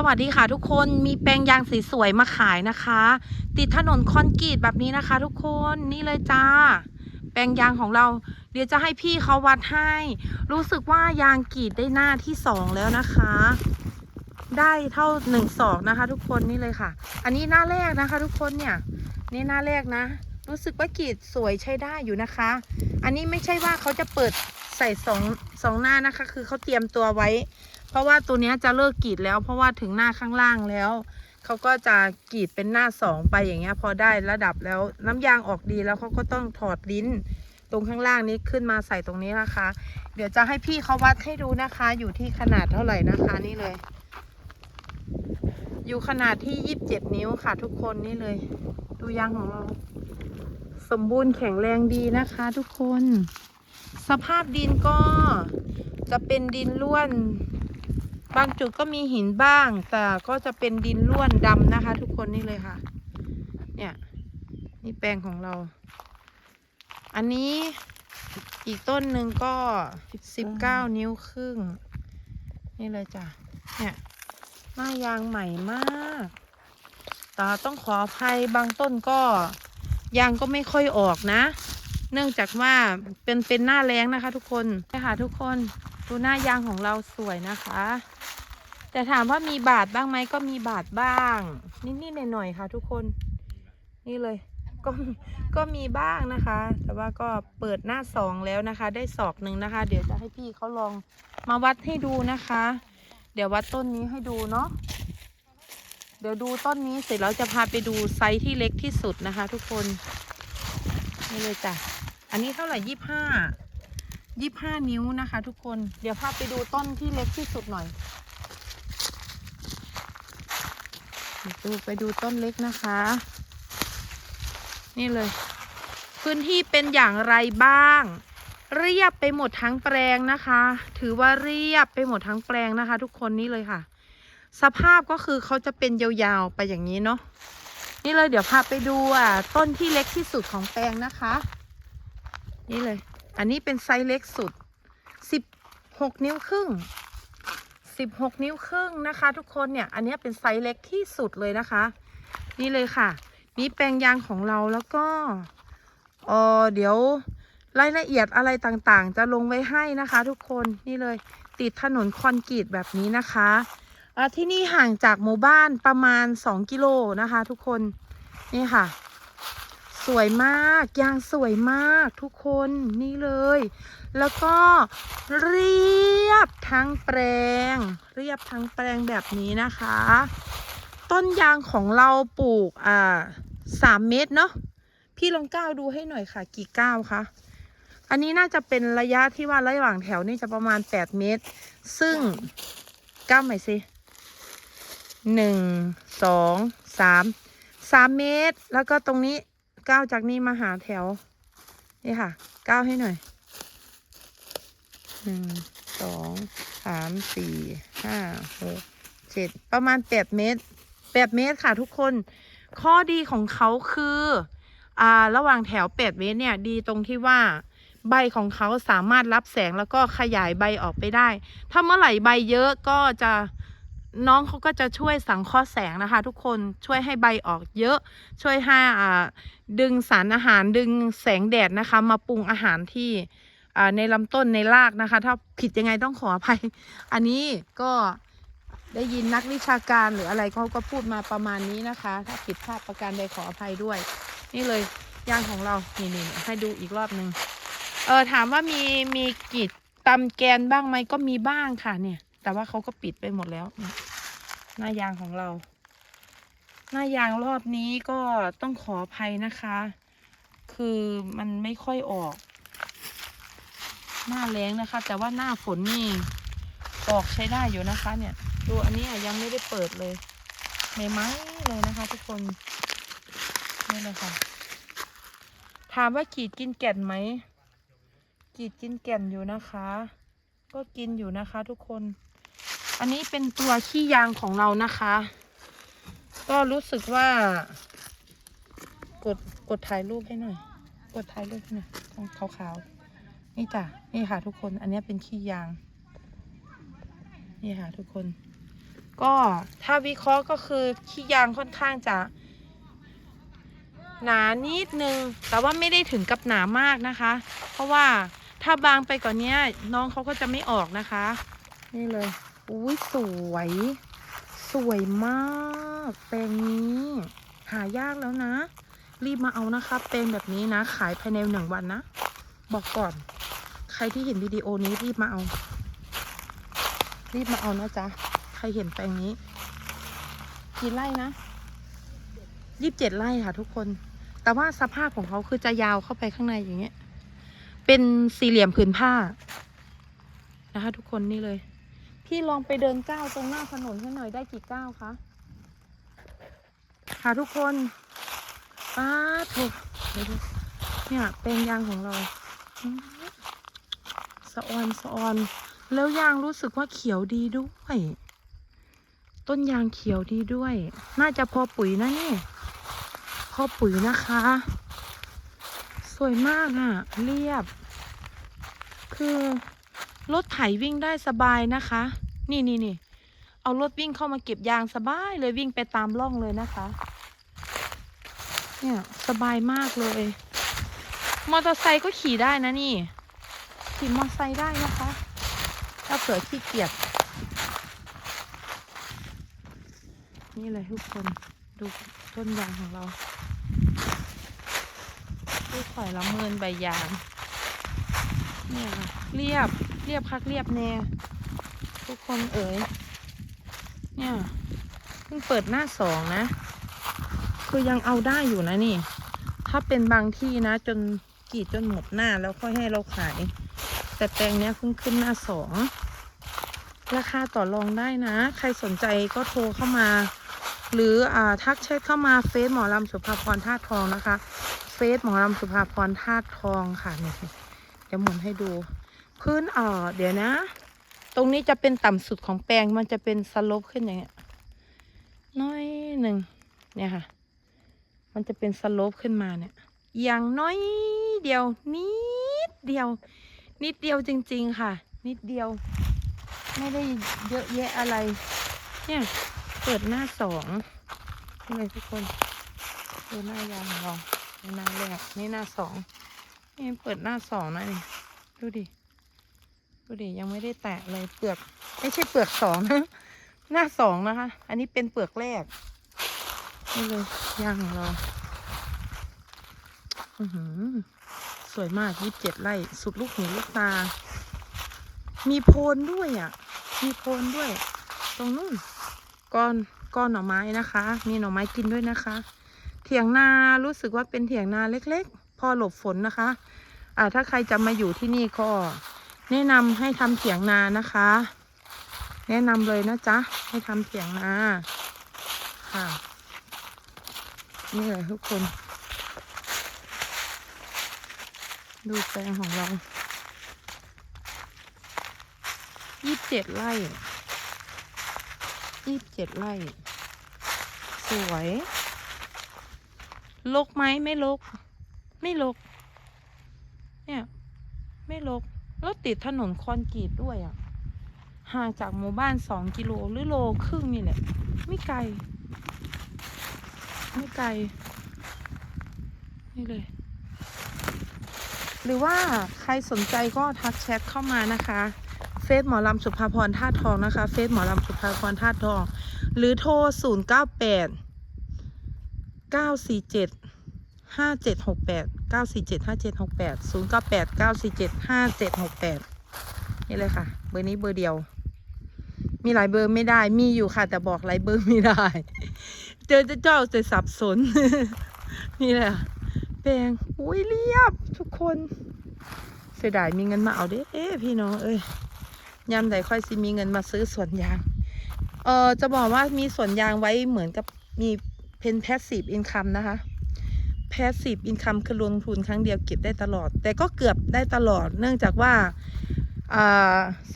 สวัสดีค่ะทุกคนมีแปลงยางสวยๆมาขายนะคะ ติดถนนคอนกรีตแบบนี้นะคะ ทุกคนนี่เลยจ้า แปลงยางของเรา เดี๋ยวจะให้พี่เขาวัดให้ รู้สึกว่ายางกรีดได้หน้าที่สองแล้วนะคะ ได้เท่าหนึ่งศอกนะคะ ทุกคนนี่เลยค่ะ อันนี้หน้าแรกนะคะ ทุกคนเนี่ย นี่หน้าแรกนะ รู้สึกว่ากรีดสวยใช้ได้อยู่นะคะ อันนี้ไม่ใช่ว่าเขาจะเปิดใส่สองสองหน้านะคะ คือเขาเตรียมตัวไว้ เพราะว่าตัวนี้จะเลิกกรีดแล้ว เพราะว่าถึงหน้าข้างล่างแล้วเขาก็จะกรีดเป็นหน้าสองไปอย่างเงี้ย พอได้ระดับแล้วน้ำยางออกดีแล้วเขาก็ต้องถอดลิ้น ตรงข้างล่างนี้ขึ้นมาใส่ตรงนี้นะคะ เดี๋ยวจะให้พี่เขาวัดให้ดูนะคะ อยู่ที่ขนาดเท่าไหร่นะคะนี่เลย อยู่ขนาดที่ยี่สิบเจ็ดนิ้วค่ะ ทุกคนนี่เลย ดูยางของเรา สมบูรณ์แข็งแรงดีนะคะ ทุกคน สภาพดินก็จะเป็นดินล้วน บางจุดก็มีหินบ้าง แต่ก็จะเป็นดินล้วนดำนะคะ ทุกคนนี่เลยค่ะ เนี่ย นี่แปลงของเรา อันนี้อีกต้นหนึ่งก็สิบเก้านิ้วครึ่ง นี่เลยจ้ะ เนี่ยหน้ายางใหม่มากแต่ต้องขออภัยบางต้นก็ยางก็ไม่ค่อยออกนะ เนื่องจากว่าเป็นเป็นหน้าแรงนะคะ ทุกคนใช่ค่ะทุกคน ดูหน้ายางของเราสวยนะคะ แต่ถามว่ามีบาดบ้างไหมก็มีบาดบ้าง นิดๆหน่อยๆค่ะ ทุกคน นี่เลยก็ก็มีบ้างนะคะ แต่ว่าก็เปิดหน้าสองแล้วนะคะ ได้ศอกหนึ่งนะคะ เดี๋ยวจะให้พี่เขาลองมาวัดให้ดูนะคะ เดี๋ยววัดต้นนี้ให้ดูเนาะเดี๋ยวดูต้นนี้เสร็จแล้วจะพาไปดูไซส์ที่เล็กที่สุดนะคะ ทุกคนนี่เลยจ้ะอันนี้เท่าไหร่ยี่ห้า ยี่ห้านิ้วนะคะ ทุกคน เดี๋ยวพาไปดูต้นที่เล็กที่สุดหน่อยดูไปดูต้นเล็กนะคะ นี่เลย พื้นที่เป็นอย่างไรบ้าง เรียบไปหมดทั้งแปลงนะคะ ถือว่าเรียบไปหมดทั้งแปลงนะคะ ทุกคนนี่เลยค่ะ สภาพก็คือเขาจะเป็นยาวๆไปอย่างนี้เนาะนี่เลยเดี๋ยวพาไปดูอะต้นที่เล็กที่สุดของแปลงนะคะ นี่เลย อันนี้เป็นไซส์เล็กสุดสิบหกนิ้วครึ่งสิบหกนิ้วครึ่งนะคะ ทุกคนเนี่ย อันนี้เป็นไซส์เล็กที่สุดเลยนะคะ นี่เลยค่ะ นี่แปลงยางของเราแล้วก็เออเดี๋ยวรายละเอียดอะไรต่างๆ จะลงไว้ให้นะคะ ทุกคนนี่เลยติดถนนคอนกรีตแบบนี้นะคะอ่าที่นี่ห่างจากหมู่บ้านประมาณ 2 กิโลนะคะ ทุกคนนี่ค่ะ สวยมากยางสวยมากทุกคนนี่เลย แล้วก็เรียบทั้งแปลง เรียบทั้งแปลงแบบนี้นะคะ ต้นยางของเราปลูกอ่าสามเมตรเนาะพี่ลองก้าวดูให้หน่อยค่ะ กี่ก้าวคะอันนี้น่าจะเป็นระยะที่ว่าระหว่างแถวนี่จะประมาณแปดเมตร ซึ่งก้าวใหม่สิหนึ่งสองสามสามเมตร แล้วก็ตรงนี้ ก้าวจากนี้มาหาแถว นี่ค่ะ ก้าวให้หน่อยหนึ่งสองสามสี่ห้าหกเจ็ดประมาณแปดเมตรแปดเมตรค่ะทุกคน ข้อดีของเขาคืออ่าระหว่างแถวแปดเมตรเนี่ยดีตรงที่ว่าใบของเขาสามารถรับแสงแล้วก็ขยายใบออกไปได้ ถ้าเมื่อไหร่ใบเยอะก็จะ น้องเขาก็จะช่วยสังเคราะห์แสงนะคะ ทุกคนช่วยให้ใบออกเยอะ ช่วยให้ดึงสารอาหารดึงแสงแดดนะคะ มาปรุงอาหารที่ในลำต้นในรากนะคะ ถ้าผิดยังไงต้องขออภัย อันนี้ก็ได้ยินนักวิชาการหรืออะไรเขาก็พูดมาประมาณนี้นะคะ ถ้าผิดพลาดประการใดขออภัยด้วย นี่เลยยางของเรานี่นี่ให้ดูอีกรอบหนึ่งเออถามว่ามีมีกรีดตำแกนบ้างไหมก็มีบ้างค่ะเนี่ย แต่ว่าเขาก็ปิดไปหมดแล้วนี่ย หน้ายางของเรา หน้ายางรอบนี้ก็ต้องขออภัยนะคะ คือมันไม่ค่อยออก หน้าแรงนะคะ แต่ว่าหน้าฝนนี่ออกใช้ได้อยู่นะคะ เนี่ย ดูอันนี้ยังไม่ได้เปิดเลยไม่ไม้เลยนะคะ ทุกคนนี่เลยค่ะ ถามว่ากีดกินแก่นไหมกีดกินแก่นอยู่นะคะ ก็กินอยู่นะคะ ทุกคน อันนี้เป็นตัวขี้ยางของเรานะคะ ก็รู้สึกว่า กดกดถ่ายรูปให้หน่อย กดถ่ายรูปให้หน่อยตรงขาวๆนี่จ้ะนี่ค่ะทุกคน อันนี้เป็นขี้ยาง นี่ค่ะทุกคน ก็ถ้าวิเคราะห์ก็คือขี้ยางค่อนข้างจะหนานิดนึง แต่ว่าไม่ได้ถึงกับหนามากนะคะ เพราะว่าถ้าบางไปกว่านนี้น้องเขาก็จะไม่ออกนะคะ นี่เลย อุ้ยสวย สวยมากแปลงนี้ หายากแล้วนะ รีบมาเอานะคะแปลงแบบนี้นะ ขายภายในหนึ่งวันนะ บอกก่อน ใครที่เห็นวิดีโอนี้รีบมาเอา รีบมาเอานะจ๊ะ ใครเห็นแปลงนี้ กี่ไร่นะยี่สิบเจ็ดไร่ค่ะ ทุกคน แต่ว่าสภาพของเขาคือจะยาวเข้าไปข้างในอย่างเงี้ย เป็นสี่เหลี่ยมผืนผ้านะคะ ทุกคนนี่เลย พี่ลองไปเดินก้าวตรงหน้าถนนให้หน่อยได้กี่ก้าวคะค่ะทุกคนป้าถูกเนี่ยแปลงยางของเราสะออนสะออน แล้วยางรู้สึกว่าเขียวดีด้วย ต้นยางเขียวดีด้วย น่าจะพอปุ๋ยนะนี่ พอปุ๋ยนะคะ สวยมากอะ่ะ เรียบ คือ รถไถวิ่งได้สบายนะคะ นี่นี่นี่เอารถวิ่งเข้ามาเก็บยางสบายเลยวิ่งไปตามร่องเลยนะคะ เนี่ยสบายมากเลย มอเตอร์ไซค์ก็ขี่ได้นะนี่ ขี่มอเตอร์ไซค์ได้นะคะ ถ้าเผื่อขี้เกียจนี่เลยทุกคนดูต้นยางของเราดูข่อยละเมินใบยาง เนี่ยเรียบ เรียบคักเรียบแน่ทุกคนเอ๋ยเนี่ยเพิ่งเปิดหน้าสองนะ คือยังเอาได้อยู่นะนี่ ถ้าเป็นบางที่นะ จนกีดจนหมดหน้าแล้วค่อยให้เราขาย แต่แปลงเนี้ยเพิ่งขึ้นหน้าสองราคาต่อรองได้นะ ใครสนใจก็โทรเข้ามา หรืออ่าทักแชทเข้ามาเฟซหมอลำสุภาพรธาตุทองนะคะ เฟซหมอลำสุภาพรธาตุทองค่ะเนี่ยเดี๋ยวหมุนให้ดู พื้นเอ่อเดี๋ยวนะ ตรงนี้จะเป็นต่ำสุดของแปลงมันจะเป็นสลปขึ้นอย่างเงี้ยน้อยหนึ่งเนี่ยค่ะ มันจะเป็นสลปขึ้นมาเนี่ย อย่างน้อยเดียว นิดเดียว นิดเดียวจริง ๆ ค่ะ นิดเดียว ไม่ได้เยอะแยะอะไร เนี่ยเปิดหน้าสองนี่เลยทุกคนดูหน้ายางของเราหน้าแรกนี่หน้าสองนี่เปิดหน้าสองนะนี่ดูดิ ดูดิยังไม่ได้แตะเลยเปลือกไม่ใช่เปลือกสองนะหน้าสองนะคะ อันนี้เป็นเปลือกแรกนี่เลยย่างของเราอือหือสวยมากยี่สิบเจ็ดไร่สุดลูกหูลูกตา มีโพนด้วยอะ มีโพนด้วย ตรงนู้นก้อนก้อนหน่อไม้นะคะ มีหน่อไม้กินด้วยนะคะ เถียงนารู้สึกว่าเป็นเถียงนาเล็ก ๆ พอหลบฝนนะคะ อ่าถ้าใครจะมาอยู่ที่นี่ก็ แนะนำให้ทำเถียงนานะคะ แนะนำเลยนะจ๊ะ ให้ทำเถียงนาค่ะ นี่เลยทุกคน ดูแปลงของเรายี่สิบเจ็ดไร่ยี่สิบเจ็ดไร่ สวยลกไหมไม่ลก ไม่ลก เนี่ย ไม่ลกล้ว ติดถนนคอนกรีตด้วยอะ ห่างจากหมู่บ้านสองกิโลหรือโลครึ่งนี่แหละ ไม่ไกล ไม่ไกล นี่เลย หรือว่าใครสนใจก็ทักแชทเข้ามานะคะ เฟซหมอลำสุภาพรธาตุทองนะคะ เฟซหมอลำสุภาพรธาตุทอง หรือโทร 0 9 8 9 4 7 5 7 6 8 9 4 7 5 7 6 8 0 9 8 9 4 7 5 7 6 8นี่เลยค่ะ เบอร์นี้เบอร์เดียว มีหลายเบอร์ไม่ได้ มีอยู่ค่ะ แต่บอกหลายเบอร์ไม่ได้ เจอจะเจ้าจะสับสน นี่แหละแปลงอุ้ยเรียบทุกคน เสียดายมีเงินมาเอาเด้เอ๊พี่น้องเอ้ยยามใดค่อยสิมีเงินมาซื้อสวนยาง เออจะบอกว่ามีสวนยางไว้เหมือนกับมีเป็นแพสซีฟอินคัมนะคะ แพสซีฟอินคัมคือลงทุนครั้งเดียวเก็บได้ตลอด แต่ก็เกือบได้ตลอด เนื่องจากว่า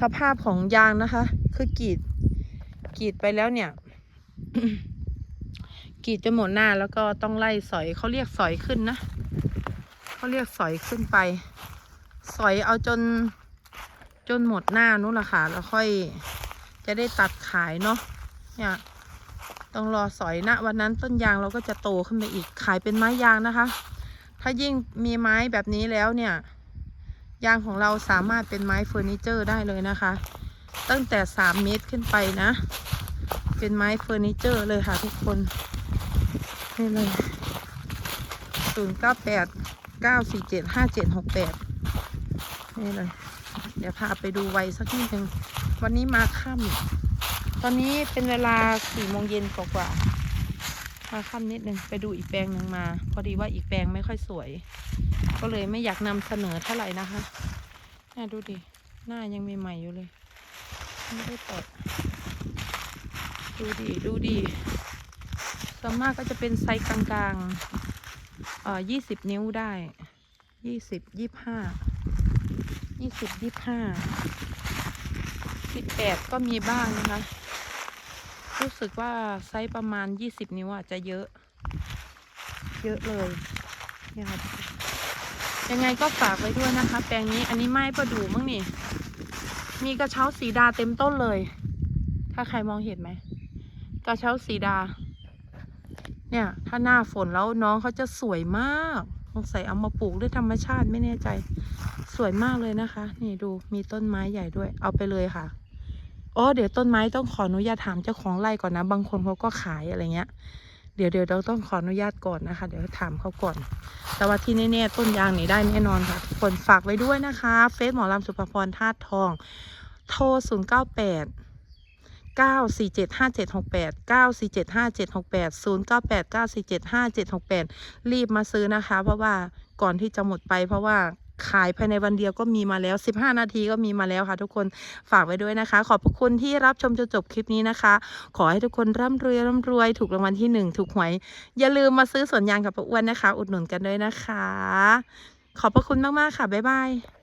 สภาพของยางนะคะ คือกรีดกรีดไปแล้วเนี่ยกรีดจนหมดหน้าแล้วก็ต้องไล่สอยเขาเรียกสอยขึ้นนะเขาเรียกสอยขึ้นไป สอยเอาจนจนหมดหน้านู้นแหละค่ะแล้วค่อยจะได้ตัดขายเนาะเนี่ย ต้องรอสอยนะวันนั้นต้นยางเราก็จะโตขึ้นไปอีกขายเป็นไม้ยางนะคะ ถ้ายิ่งมีไม้แบบนี้แล้วเนี่ยยางของเราสามารถเป็นไม้เฟอร์นิเจอร์ได้เลยนะคะ ตั้งแต่ 3 เมตรขึ้นไปนะ เป็นไม้เฟอร์นิเจอร์เลยค่ะทุกคนนี่เลย0 9 8 9 4 7 5 7 6 8นี่เลย เดี๋ยวพาไปดูไวสักนิดหนึ่งวันนี้มาค่ำ ตอนนี้เป็นเวลา4โมงเย็นกว่าๆมาค่ำนิดนึงไปดูอีกแปลงหนึ่งมา พอดีว่าอีกแปลงไม่ค่อยสวย ก็เลยไม่อยากนำเสนอเท่าไหร่นะคะน่าดูดิ หน้ายังมีใหม่อยู่เลย ไม่ได้ตัดดูดีดูดีส่วนมากก็จะเป็นไซส์กลางๆเอ่อยี่สิบนิ้วได้ ยี่สิบยี่ห้า ยี่สิบยี่ห้า สิบแปดก็มีบ้างนะคะ รู้สึกว่าไซส์ประมาณยี่สิบนิ้วอะจะเยอะ เยอะเลยเนี่ยค่ะยังไงก็ฝากไว้ด้วยนะคะ แปลงนี้อันนี้ไม้ประดู่มั้งนี่ มีกระเช้าสีดาเต็มต้นเลย ถ้าใครมองเห็นไหมกระเช้าสีดา เนี่ย ถ้าหน้าฝนแล้วน้องเขาจะสวยมากสงสัยเอามาปลูกด้วยธรรมชาติไม่แน่ใจ สวยมากเลยนะคะ นี่ดูมีต้นไม้ใหญ่ด้วย เอาไปเลยค่ะ อ๋อเดี๋ยวต้นไม้ต้องขออนุญาตถามเจ้าของไร่ก่อนนะ บางคนเขาก็ขายอะไรเงี้ย เดี๋ยวเดี๋ยวเราต้องขออนุญาตก่อนนะคะ เดี๋ยวถามเขาก่อน แต่ว่าที่แน่ๆต้นยางนี่ได้แน่นอนค่ะทุกคนฝากไว้ด้วยนะคะ เฟซหมอลำสุภพรธาตุทอง โทร 0 9 8 9 4 7 5 7 6 8 9 4 7 5 7 6 8 0 9 8 9 4 7 5 7 6 8 รีบมาซื้อนะคะ เพราะว่าก่อนที่จะหมดไปเพราะว่า ขายภายในวันเดียวก็มีมาแล้ว 15 นาทีก็มีมาแล้วค่ะ ทุกคนฝากไว้ด้วยนะคะ ขอบพระคุณที่รับชมจนจบคลิปนี้นะคะ ขอให้ทุกคนร่ำรวยร่ำรวยถูกรางวัลที่หนึ่งถูกหวย อย่าลืมมาซื้อสวนยางกับป้าอ้วนนะคะ อุดหนุนกันด้วยนะคะ ขอบพระคุณมากๆค่ะบ๊ายบาย